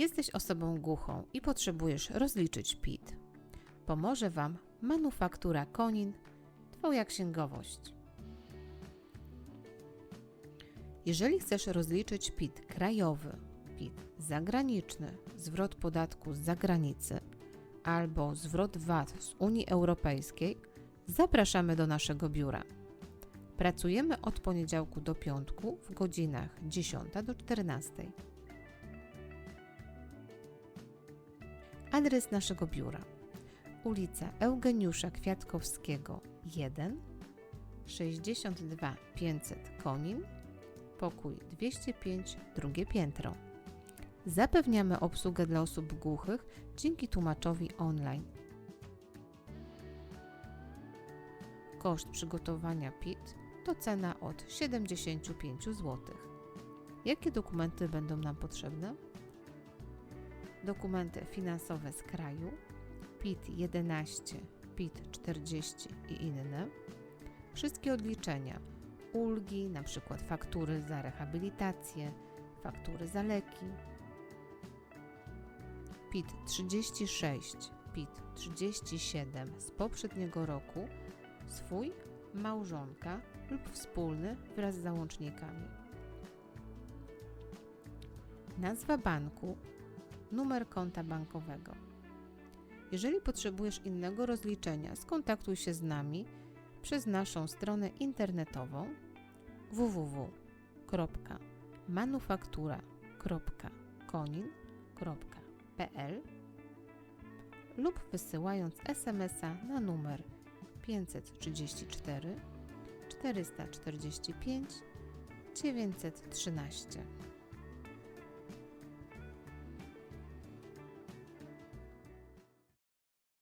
Jesteś osobą głuchą i potrzebujesz rozliczyć PIT. Pomoże Wam Manufaktura Konin, Twoja księgowość. Jeżeli chcesz rozliczyć PIT krajowy, PIT zagraniczny, zwrot podatku z zagranicy albo zwrot VAT z Unii Europejskiej, zapraszamy do naszego biura. Pracujemy od poniedziałku do piątku w godzinach 10 do 14. Adres naszego biura: ulica Eugeniusza Kwiatkowskiego 1, 62 500 Konin, pokój 205, drugie piętro. Zapewniamy obsługę dla osób głuchych dzięki tłumaczowi online. Koszt przygotowania PIT to cena od 75 zł. Jakie dokumenty będą nam potrzebne? Dokumenty finansowe z kraju, PIT 11, PIT 40 i inne. Wszystkie odliczenia, ulgi, np. faktury za rehabilitację, faktury za leki. PIT 36, PIT 37 z poprzedniego roku, swój, małżonka lub wspólny wraz z załącznikami. Nazwa banku, numer konta bankowego. Jeżeli potrzebujesz innego rozliczenia, skontaktuj się z nami przez naszą stronę internetową www.manufaktura.konin.pl lub wysyłając SMS-a na numer 534 445 913.